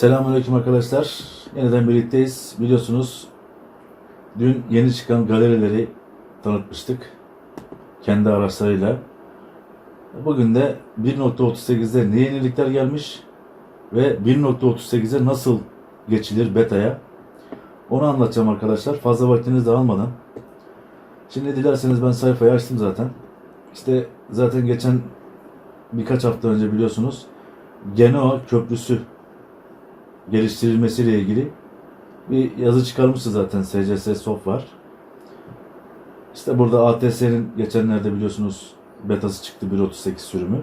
Selamünaleyküm arkadaşlar. Yeniden birlikteyiz. Biliyorsunuz dün yeni çıkan galerileri tanıtmıştık. Kendi araçlarıyla. Bugün de 1.38'de ne yenilikler gelmiş ve 1.38'e nasıl geçilir beta'ya onu anlatacağım arkadaşlar. Fazla vaktinizi de almadan. Şimdi dilerseniz ben sayfayı açtım zaten. İşte zaten geçen birkaç hafta önce biliyorsunuz Genoa Köprüsü geliştirilmesiyle ilgili bir yazı çıkarmıştı zaten SCS Soft var. İşte burada ATS'nin geçenlerde biliyorsunuz betası çıktı 1.38 sürümü.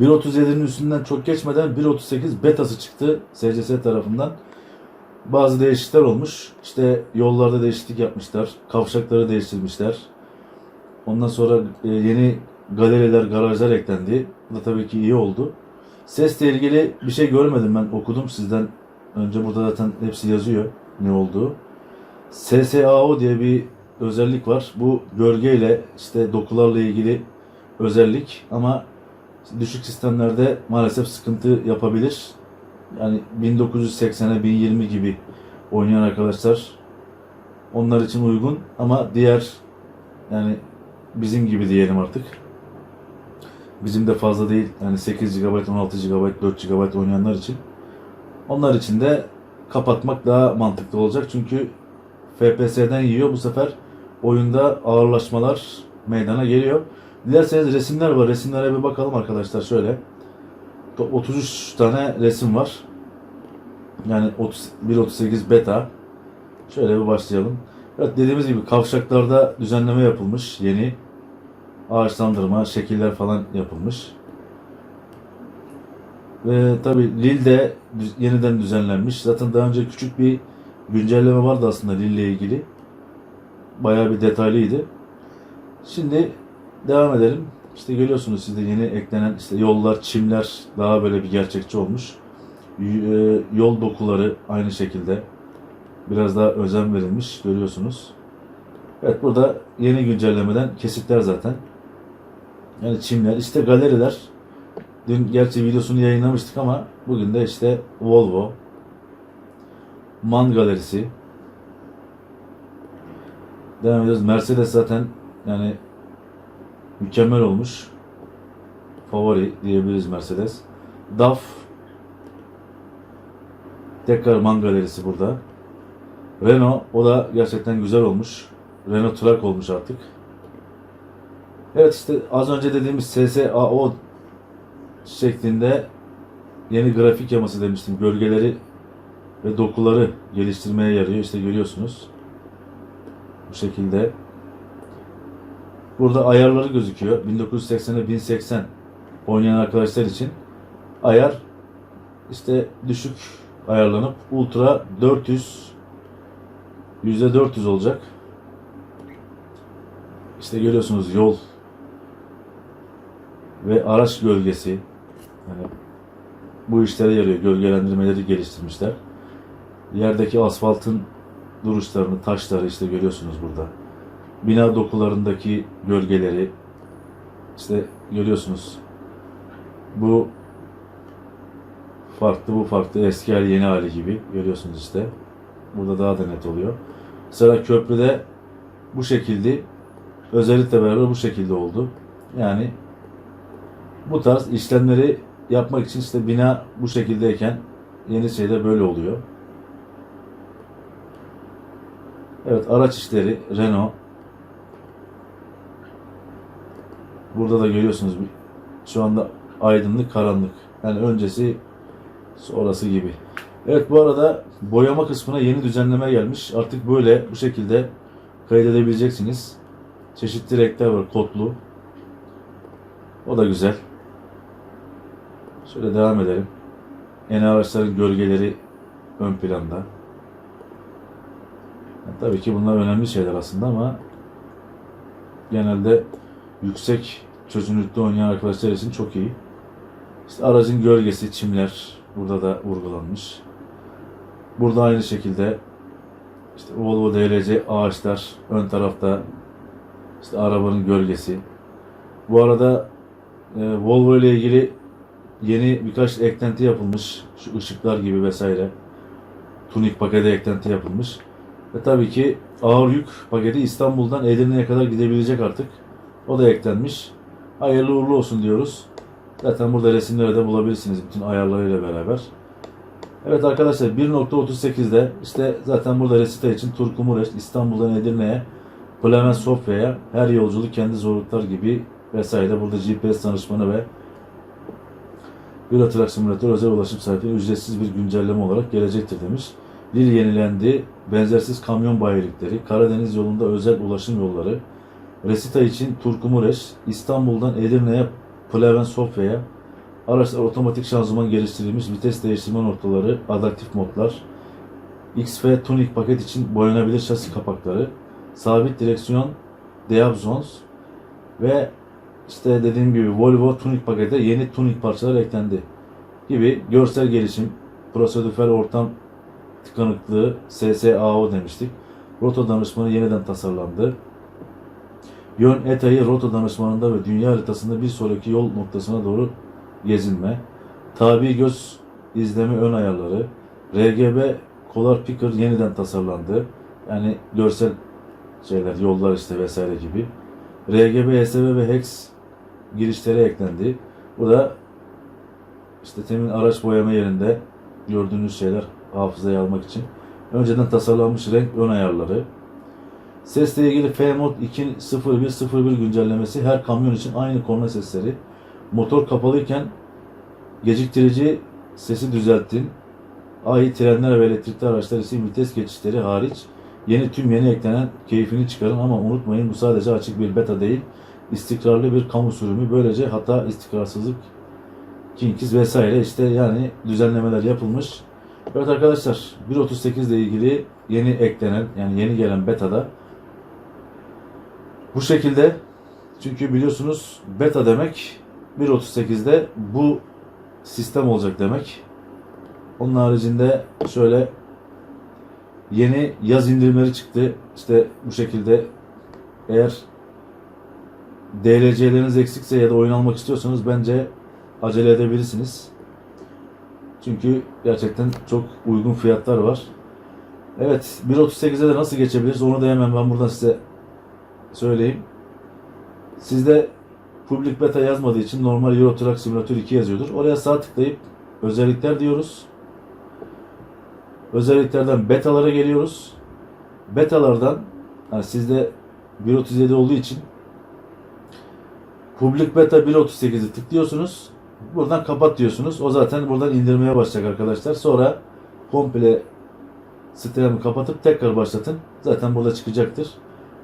1.37'nin üstünden çok geçmeden 1.38 betası çıktı SCS tarafından. Bazı değişiklikler olmuş. İşte yollarda değişiklik yapmışlar. Kavşakları değiştirmişler. Ondan sonra e, yeni galeriler, garajlar eklendi. Bu da tabii ki iyi oldu. Sesle ilgili bir şey görmedim ben okudum sizden önce burada zaten hepsi yazıyor ne olduğu. SSAO diye bir özellik var. Bu gölgeyle işte dokularla ilgili özellik ama düşük sistemlerde maalesef sıkıntı yapabilir. Yani 1980'e 1020 gibi oynayan arkadaşlar onlar için uygun ama diğer yani bizim gibi diyelim artık Bizim de fazla değil. Yani 8 GB, 16 GB, 4 GB oynayanlar için. Onlar için de kapatmak daha mantıklı olacak. Çünkü FPS'den yiyor bu sefer oyunda ağırlaşmalar meydana geliyor. Dilerseniz resimler var. Resimlere bir bakalım arkadaşlar şöyle. 33 tane resim var. Yani 30, 1.38 beta. Şöyle bir başlayalım. Evet dediğimiz gibi kavşaklarda düzenleme yapılmış yeni ağaçlandırma, şekiller falan yapılmış. Ve tabi Lille'de yeniden düzenlenmiş. Zaten daha önce küçük bir güncelleme vardı aslında Lille ile ilgili. Bayağı bir detaylıydı. Şimdi devam edelim. İşte görüyorsunuz siz de yeni eklenen işte yollar, çimler daha böyle bir gerçekçi olmuş. E, Yol dokuları aynı şekilde biraz daha özen verilmiş görüyorsunuz. Evet burada yeni güncellemeden kesitler zaten. Yani çimler, işte galeriler. Dün gerçi videosunu yayınlamıştık ama bugün de işte Volvo, Man galerisi. Devam ediyoruz. Mercedes zaten yani mükemmel olmuş. Favori diyebiliriz Mercedes. DAF Tekrar Man galerisi burada. Renault o da gerçekten güzel olmuş. Renault Truck olmuş artık. Evet işte az önce dediğimiz SSAO şeklinde yeni grafik yaması demiştim. Gölgeleri ve dokuları geliştirmeye yarıyor. İşte görüyorsunuz. Bu şekilde. Burada ayarları gözüküyor. 1980'e 1080 oynayan arkadaşlar için ayar işte düşük ayarlanıp ultra 400 %400 olacak. İşte görüyorsunuz yol ve araç gölgesi yani bu işlere yarıyor. Gölgelendirmeleri geliştirmişler. Yerdeki asfaltın duruşlarını, taşları işte görüyorsunuz burada. Bina dokularındaki gölgeleri işte görüyorsunuz. Bu farklı bu farklı eski hali yeni hali gibi görüyorsunuz işte. Burada daha da net oluyor. Mesela köprüde bu şekilde özellikle beraber bu şekilde oldu. Yani bu tarz işlemleri yapmak için işte bina bu şekildeyken yeni şeyde böyle oluyor. Evet araç işleri Renault. Burada da görüyorsunuz şu anda aydınlık karanlık. Yani öncesi sonrası gibi. Evet bu arada boyama kısmına yeni düzenleme gelmiş. Artık böyle bu şekilde kaydedebileceksiniz. Çeşitli renkler var kodlu. O da güzel. Şöyle devam edelim. Yeni araçların gölgeleri ön planda. Yani tabii ki bunlar önemli şeyler aslında ama genelde yüksek çözünürlükte oynayan arkadaşlar için çok iyi. İşte aracın gölgesi, çimler burada da vurgulanmış. Burada aynı şekilde işte Volvo DLC ağaçlar ön tarafta işte arabanın gölgesi. Bu arada e, Volvo ile ilgili yeni birkaç eklenti yapılmış. Şu ışıklar gibi vesaire. Tunik pakete eklenti yapılmış. Ve tabii ki ağır yük paketi İstanbul'dan Edirne'ye kadar gidebilecek artık. O da eklenmiş. Hayırlı uğurlu olsun diyoruz. Zaten burada resimleri de bulabilirsiniz bütün ayarlarıyla beraber. Evet arkadaşlar 1.38'de işte zaten burada resita için Turku Mureş, İstanbul'dan Edirne'ye, Pleven Sofya'ya her yolculuk kendi zorluklar gibi vesaire. Burada GPS danışmanı ve Euro Truck Simulator özel ulaşım sahipleri ücretsiz bir güncelleme olarak gelecektir demiş. Lil yenilendi, benzersiz kamyon bayilikleri, Karadeniz yolunda özel ulaşım yolları, Resita için Turku Mureş, İstanbul'dan Edirne'ye, Pleven Sofya'ya, araçlar otomatik şanzıman geliştirilmiş, vites değiştirme noktaları, adaptif modlar, XF Tuning paket için boyanabilir şasi kapakları, sabit direksiyon, Diabzons ve işte dediğim gibi Volvo Tuning pakete yeni tuning parçalar eklendi gibi görsel gelişim, prosedürel ortam tıkanıklığı, SSAO demiştik. Rota danışmanı yeniden tasarlandı. Yön etayı rota danışmanında ve dünya haritasında bir sonraki yol noktasına doğru gezinme. Tabi göz izleme ön ayarları. RGB Color Picker yeniden tasarlandı. Yani görsel şeyler, yollar işte vesaire gibi. RGB, HSV ve HEX girişleri eklendi. Bu da işte temin araç boyama yerinde gördüğünüz şeyler hafızaya almak için. Önceden tasarlanmış renk ön ayarları. Sesle ilgili F-Mod 2.01.01 güncellemesi her kamyon için aynı korna sesleri. Motor kapalıyken geciktirici sesi düzelttin. AI trenler ve elektrikli araçlar için vites geçişleri hariç yeni tüm yeni eklenen keyfini çıkarın ama unutmayın bu sadece açık bir beta değil. İstikrarlı bir kamu sürümü. Böylece hata, istikrarsızlık, kinkiz vesaire işte yani düzenlemeler yapılmış. Evet arkadaşlar 1.38 ile ilgili yeni eklenen yani yeni gelen betada bu şekilde çünkü biliyorsunuz beta demek 1.38'de bu sistem olacak demek. Onun haricinde şöyle yeni yaz indirimleri çıktı. İşte bu şekilde eğer DLC'leriniz eksikse ya da oyun almak istiyorsanız bence acele edebilirsiniz. Çünkü gerçekten çok uygun fiyatlar var. Evet 1.38'e de nasıl geçebiliriz onu da hemen ben buradan size söyleyeyim. Sizde Public Beta yazmadığı için normal Euro Truck Simulator 2 yazıyordur. Oraya sağ tıklayıp özellikler diyoruz. Özelliklerden betalara geliyoruz. Betalardan yani sizde 1.37 olduğu için Public Beta 1.38'i tıklıyorsunuz. Buradan kapat diyorsunuz. O zaten buradan indirmeye başlayacak arkadaşlar. Sonra komple sitemi kapatıp tekrar başlatın. Zaten burada çıkacaktır.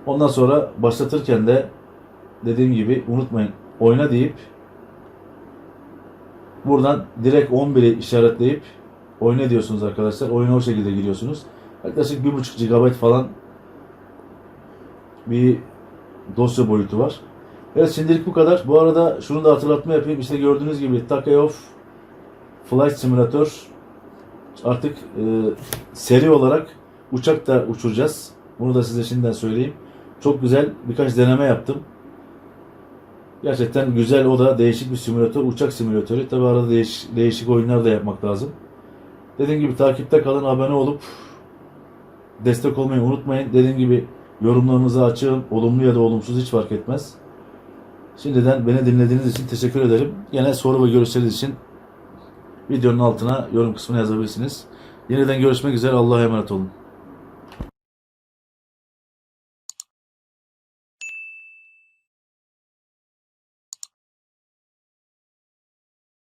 Ondan sonra başlatırken de dediğim gibi unutmayın oyna deyip buradan direkt 11'i işaretleyip oyna diyorsunuz arkadaşlar. Oyuna o şekilde giriyorsunuz. Yaklaşık 1.5 GB falan bir dosya boyutu var. Evet şimdilik bu kadar. Bu arada şunu da hatırlatma yapayım. İşte gördüğünüz gibi Takaoff Flight Simulator artık e, seri olarak uçak da uçuracağız. Bunu da size şimdiden söyleyeyim. Çok güzel birkaç deneme yaptım. Gerçekten güzel o da değişik bir simülatör, uçak simülatörü. Tabi arada değiş, değişik oyunlar da yapmak lazım. Dediğim gibi takipte kalın, abone olup destek olmayı unutmayın. Dediğim gibi yorumlarınızı açığım. Olumlu ya da olumsuz hiç fark etmez. Şimdiden beni dinlediğiniz için teşekkür ederim. Yine soru ve görüşleriniz için videonun altına yorum kısmına yazabilirsiniz. Yeniden görüşmek üzere. Allah'a emanet olun.